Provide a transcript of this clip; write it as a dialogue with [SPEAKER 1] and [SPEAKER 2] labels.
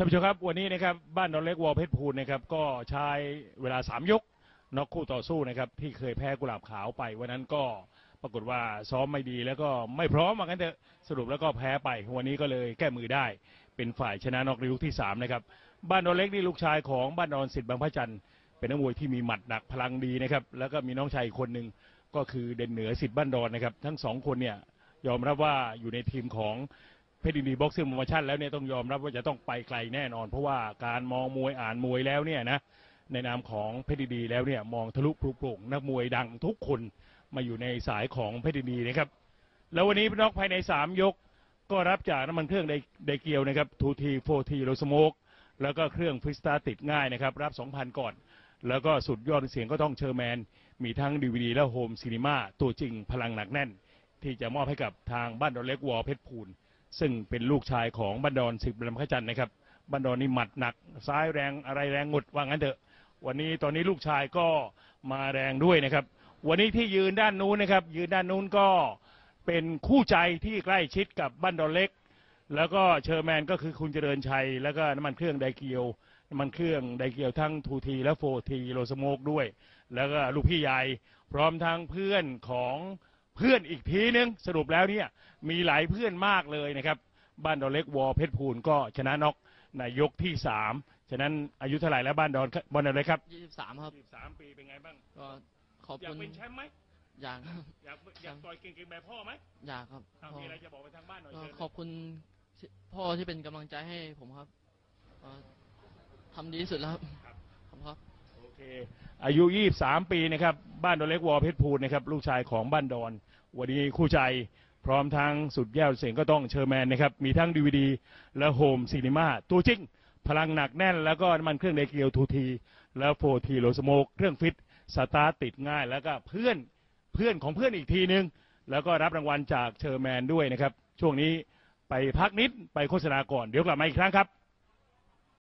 [SPEAKER 1] ท่านผู้ชมครับวันนี้นะครับบ้านดอนเล็กวอลเพชรพูนนะครับก็ใช้เวลาสามยกน็อกคู่ต่อสู้นะครับที่เคยแพ้กุหลาบขาวไปวันนั้นก็ปรากฏว่าซ้อมไม่ดีแล้วก็ไม่พร้อมเหมือนกันเถอะสรุปแล้วก็แพ้ไป วันนี้ก็เลยแก้มือได้ เป็นฝ่ายชนะนอกในยกที่สามนะครับบ้านดอนเล็กนี่ลูกชายของบ้านดอนสิทธิ์บางพระจันทร์เป็นนักมวยที่มีหมัดหนักพลังดีนะครับแล้วก็มีน้องชายอีกคนหนึ่งก็คือเด่นเหนือสิทธิ์บ้านดอนนะครับทั้งสองคนเนี่ยยอมรับว่าอยู่ในทีมของ เพชรยินดีบ็อกซิ่งโปรโมชั่นแล้วเนี่ยต้องยอมรับว่าจะต้องไปไกลแน่นอน เพราะว่าการมองมวยอ่านมวยแล้วเนี่ยนะในนามของเพชรยินดีแล้วเนี่ยมองทะลุปลุกโปร่งนักมวยดังทุกคนมาอยู่ในสายของเพชรยินดีนะครับ แล้ววันนี้น็อกภายใน 3 ยก ก็รับจากน้ำมันเครื่องไดไดเกียวนะครับทูทีโฟทีโลสโมกแล้วก็เครื่องฟิสตาติดง่ายนะครับรับ 2,000 ก่อน แล้วก็สุดยอดเสียงก็ต้องเชอร์แมน มีทั้งดีวดีและโฮมซีนีมาตัวจริงพลังหนักแน่น ที่จะมอบให้กับทางบ้านดอนเล็กวอลเพชรพูน ซึ่งเป็นลูกชายของบันดอนสิบลำพระจันนะครับ บันดอนนี่หมัดหนัก ซ้ายแรงอะไรแรงหมดว่างั้นเถอะ วันนี้ตอนนี้ลูกชายก็มาแรงด้วยนะครับ วันนี้ที่ยืนด้านนู้นนะครับ ยืนด้านนู้นก็เป็นคู่ใจที่ใกล้ชิดกับบันดอนเล็ก แล้วก็เชอร์แมนก็คือคุณเจริญชัย แล้วก็น้ำมันเครื่องไดเกียวน้ำมันเครื่องไดเกียวทั้งทูทีและโฟทีโลสโมกด้วย แล้วก็ลูกพี่ใหญ่พร้อมทั้งเพื่อนของ เพื่อนอีกทีนึงสรุปแล้วเนี่ยมีหลายเพื่อนมากเลยนะครับบ้านดอนเล็กวอเพชรพูนก็ชนะน็อกในยกที่สามฉะนั้นอายุเท่าไหร่แล้วบ้านดอนบ้านดอนเล็กครับ
[SPEAKER 2] ยี่สิบสามครับ
[SPEAKER 1] สามปีเป็นไงบ้าง
[SPEAKER 2] ก็ขอบ
[SPEAKER 1] อยาก
[SPEAKER 2] คุณ
[SPEAKER 1] เป็นแชมป์ไหม
[SPEAKER 2] อยากครับ
[SPEAKER 1] อยากอยากต่อยเก่งๆแบบพ่อไหม
[SPEAKER 2] อยากครับ
[SPEAKER 1] อ้าว
[SPEAKER 2] พ่อ
[SPEAKER 1] มีอะไรจะบอกไปทางบ้านหน่อย
[SPEAKER 2] ก็
[SPEAKER 1] เชิญ
[SPEAKER 2] ขอบคุณที่พ่อที่เป็นกำลังใจให้ผมครับก็ทำดีที่สุดแล้วครับขอบคุณครับ
[SPEAKER 1] โอเคอายุ 23 ปีนะครับ บ้านดอนเล็กวอเพชรพูนนะครับลูกชายของบ้านดอน วันนี้คู่ใจพร้อมทั้งสุดแย่วเสียงก็ต้องเชอร์แมนนะครับ มีทั้งดีวดีและโฮมซีนีมาตัวจริง พลังหนักแน่น แล้วก็น้ำมันเครื่องไดเกียวทูที แล้วโฟทีโลสโมกเครื่องฟิต สตาร์ติดง่าย แล้วก็เพื่อนเพื่อนของเพื่อนอีกทีนึง แล้วก็รับรางวัลจากเชอร์แมนด้วยนะครับ ช่วงนี้ไปพักนิดไปโฆษณาก่อนเดี๋ยวกลับมาอีกครั้งครับ